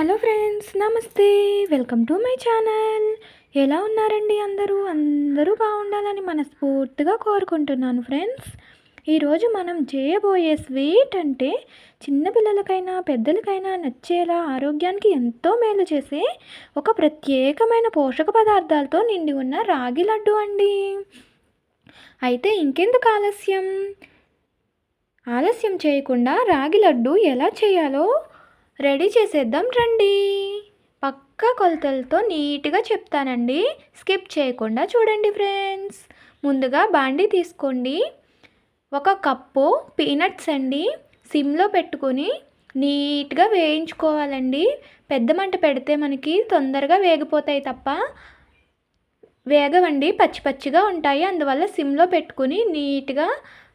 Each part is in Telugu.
హలో ఫ్రెండ్స్ నమస్తే. Welcome to my channel. ఎలా ఉన్నారండి అందరూ? అందరూ బాగుండాలని మనస్ఫూర్తిగా కోరుకుంటున్నాను ఫ్రెండ్స్. ఈరోజు మనం చేయబోయే స్వీట్ అంటే చిన్నపిల్లలకైనా పెద్దలకైనా నచ్చేలా ఆరోగ్యానికి ఎంతో మేలు చేసే ఒక ప్రత్యేకమైన పోషక పదార్థాలతో నిండి ఉన్న రాగి లడ్డు అండి. అయితే ఇంకెందుకు ఆలస్యం? ఆలస్యం చేయకుండా రాగి లడ్డు ఎలా చేయాలో రెడీ చేసేద్దాం రండి. పక్క కొలతలతో నీట్గా చెప్తానండి. స్కిప్ చేయకుండా చూడండి ఫ్రెండ్స్. ముందుగా బాండీ తీసుకోండి. ఒక కప్పు పీనట్స్ అండి. సిమ్లో పెట్టుకొని నీట్గా వేయించుకోవాలండి. పెద్ద మంట పెడితే మనకి తొందరగా వేగిపోతాయి తప్ప వేగవండి. పచ్చి పచ్చిగా ఉంటాయి. అందువల్ల సిమ్లో పెట్టుకుని నీట్గా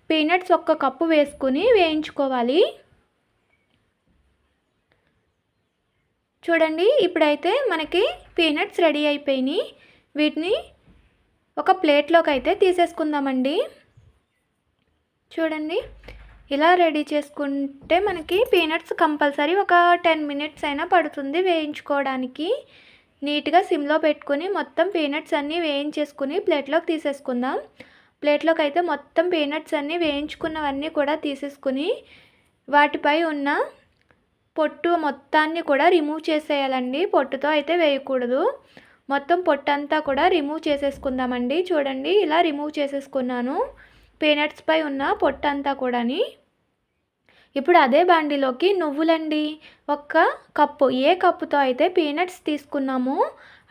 పీనట్స్ ఒక్క కప్పు వేసుకుని వేయించుకోవాలి. చూడండి ఇప్పుడైతే మనకి పీనట్స్ రెడీ అయిపోయినాయి. వీటిని ఒక ప్లేట్లోకి అయితే తీసేసుకుందామండి. చూడండి ఇలా రెడీ చేసుకుంటే మనకి పీనట్స్ కంపల్సరీ ఒక టెన్ మినిట్స్ అయినా పడుతుంది వేయించుకోవడానికి. నీట్గా సిమ్లో పెట్టుకుని మొత్తం పీనట్స్ అన్నీ వేయించేసుకుని ప్లేట్లోకి తీసేసుకుందాం. ప్లేట్లోకి అయితే మొత్తం పీనట్స్ అన్నీ వేయించుకున్నవన్నీ కూడా తీసేసుకుని వాటిపై ఉన్న పొట్టు మొత్తాన్ని కూడా రిమూవ్ చేసేయాలండి. పొట్టుతో అయితే వేయకూడదు. మొత్తం పొట్టంతా కూడా రిమూవ్ చేసేసుకుందామండి. చూడండి ఇలా రిమూవ్ చేసేసుకున్నాను. పీనట్స్పై ఉన్న పొట్టంతా కూడాని. ఇప్పుడు అదే బాండిలోకి నువ్వులండి. ఒక్క కప్పు ఏ కప్పుతో అయితే పీనట్స్ తీసుకున్నామో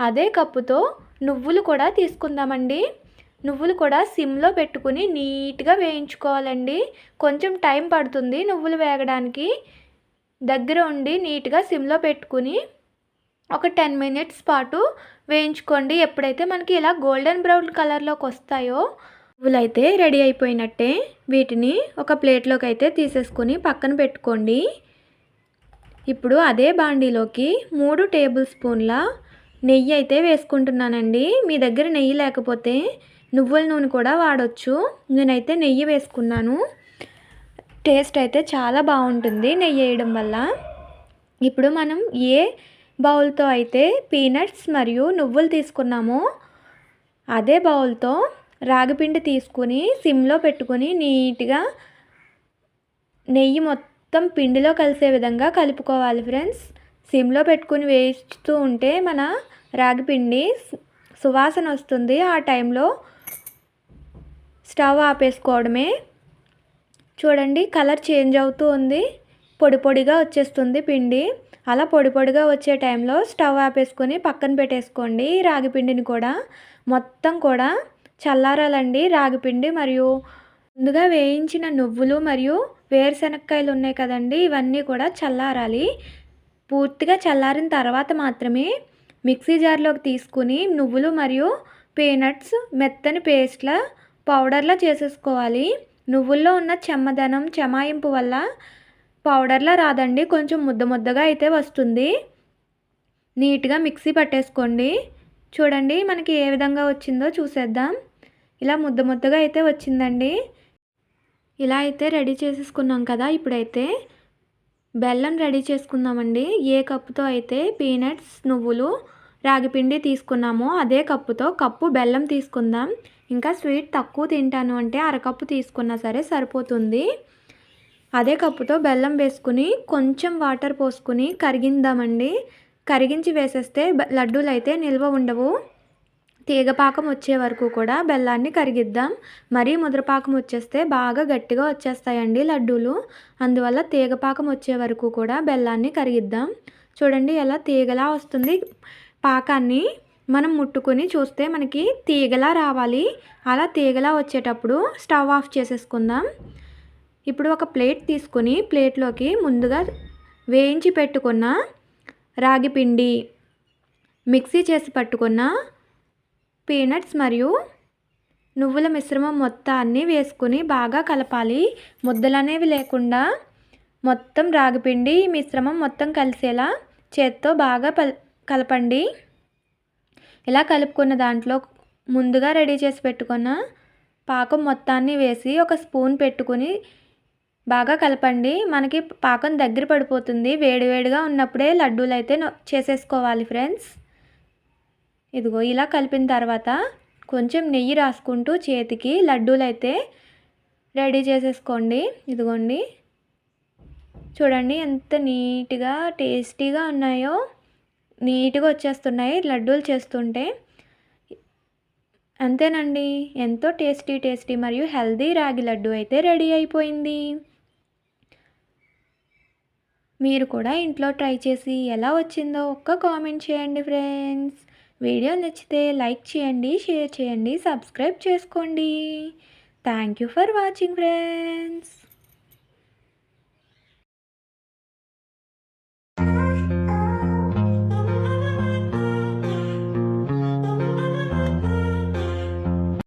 అదే కప్పుతో నువ్వులు కూడా తీసుకుందామండి. నువ్వులు కూడా సిమ్లో పెట్టుకుని నీట్గా వేయించుకోవాలండి. కొంచెం టైం పడుతుంది నువ్వులు వేగడానికి. దగ్గర ఉండి నీట్గా సిమ్లో పెట్టుకుని ఒక టెన్ మినిట్స్ పాటు వేయించుకోండి. ఎప్పుడైతే మనకి ఇలా గోల్డెన్ బ్రౌన్ కలర్లోకి వస్తాయో పువ్వులైతే రెడీ అయిపోయినట్టే వీటిని ఒక ప్లేట్లోకి అయితే తీసేసుకొని పక్కన పెట్టుకోండి. ఇప్పుడు అదే బాండీలోకి మూడు టేబుల్ స్పూన్ల నెయ్యి అయితే వేసుకుంటున్నానండి. మీ దగ్గర నెయ్యి లేకపోతే నువ్వుల నూనె కూడా వాడచ్చు. నేనైతే నెయ్యి వేసుకున్నాను. టేస్ట్ అయితే చాలా బాగుంటుంది నెయ్యి వేయడం వల్ల. ఇప్పుడు మనం ఏ బౌల్తో అయితే పీనట్స్ మరియు నువ్వులు తీసుకున్నామో అదే బౌల్తో రాగిపిండి తీసుకుని సిమ్లో పెట్టుకుని నీట్గా నెయ్యి మొత్తం పిండిలో కలిసే విధంగా కలుపుకోవాలి ఫ్రెండ్స్. సిమ్లో పెట్టుకుని వేస్తూ ఉంటే మన రాగిపిండి సువాసన వస్తుంది. ఆ టైంలో స్టవ్ ఆపేసుకోవడమే చూడండి కలర్ చేంజ్ అవుతూ ఉంది. పొడి పొడిగా వచ్చేస్తుంది పిండి. అలా పొడి పొడిగా వచ్చే టైంలో స్టవ్ ఆపేసుకొని పక్కన పెట్టేసుకోండి రాగి పిండిని కూడా. మొత్తం కూడా చల్లారాలండి రాగిపిండి మరియు ముందుగా వేయించిన నువ్వులు మరియు వేరుశనక్కాయలు ఉన్నాయి కదండి ఇవన్నీ కూడా చల్లారాలి. పూర్తిగా చల్లారిన తర్వాత మాత్రమే మిక్సీ జార్లోకి తీసుకుని నువ్వులు మరియు పీనట్స్ మెత్తని పేస్ట్ల పౌడర్లా చేసేసుకోవాలి. నువ్వుల్లో ఉన్న చెమ్మదనం చెమాయింపు వల్ల పౌడర్లా రాదండి. కొంచెం ముద్ద ముద్దగా అయితే వస్తుంది. నీట్గా మిక్సీ పట్టేసుకోండి. చూడండి మనకి ఏ విధంగా వచ్చిందో చూసేద్దాం. ఇలా ముద్ద ముద్దగా అయితే వచ్చిందండి. ఇలా అయితే రెడీ చేసేసుకున్నాం కదా ఇప్పుడైతే. బెల్లం రెడీ చేసుకుందామండి. ఏ కప్పుతో అయితే? పీనట్స్ నువ్వులు రాగిపిండి తీసుకున్నామో. అదే కప్పుతో కప్పు బెల్లం తీసుకుందాం. ఇంకా స్వీట్ తక్కువ తింటాను అంటే అరకప్పు తీసుకున్నా సరే సరిపోతుంది. అదే కప్పుతో బెల్లం వేసుకుని కొంచెం వాటర్ పోసుకుని కరిగిందామండి. కరిగించి వేసేస్తే లడ్డూలు అయితే నిల్వ ఉండవు. తీగపాకం వచ్చే వరకు కూడా బెల్లాన్ని కరిగిద్దాం. మరీ ముద్రపాకం వచ్చేస్తే బాగా గట్టిగా వచ్చేస్తాయండి లడ్డూలు. అందువల్ల తీగపాకం వచ్చే వరకు కూడా బెల్లాన్ని కరిగిద్దాం. చూడండి ఎలా తీగలా వస్తుంది. పాకాన్ని మనం ముట్టుకొని చూస్తే మనకి తీగలా రావాలి. అలా తీగలా వచ్చేటప్పుడు స్టవ్ ఆఫ్ చేసేసుకుందాం. ఇప్పుడు ఒక ప్లేట్ తీసుకొని ప్లేట్లోకి ముందుగా వేయించి పెట్టుకున్న రాగి పిండి మిక్సీ చేసి పట్టుకున్న పీనట్స్ మరియు నువ్వుల మిశ్రమం మొత్తాన్ని వేసుకుని బాగా కలపాలి. ముద్దలు అనేవి లేకుండా మొత్తం రాగిపిండి మిశ్రమం మొత్తం కలిసేలా చేత్తో బాగా కలపండి. ఇలా కలుపుకున్న దాంట్లో ముందుగా రెడీ చేసి పెట్టుకున్న పాకం మొత్తాన్ని వేసి ఒక స్పూన్ పెట్టుకుని బాగా కలపండి. మనకి పాకం దగ్గర పడిపోతుంది. వేడివేడిగా ఉన్నప్పుడే లడ్డూలు అయితే చేసేసుకోవాలి ఫ్రెండ్స్. ఇదిగో ఇలా కలిపిన తర్వాత కొంచెం నెయ్యి రాసుకుంటూ చేతికి లడ్డూలు అయితే రెడీ చేసేసుకోండి. ఇదిగోండి. చూడండి ఎంత నీట్గా టేస్టీగా ఉన్నాయో. నీట్గా వచ్చేస్తున్నాయి. లడ్డూలు చేస్తుంటే అంతేనండి. ఎంతో టేస్టీ టేస్టీ మరియు హెల్దీ రాగి లడ్డు అయితే రెడీ అయిపోయింది. మీరు కూడా ఇంట్లో ట్రై చేసి ఎలా వచ్చిందో ఒక్క కామెంట్ చేయండి ఫ్రెండ్స్. వీడియో నచ్చితే లైక్ చేయండి షేర్ చేయండి సబ్స్క్రైబ్ చేసుకోండి. Thank you for watching friends.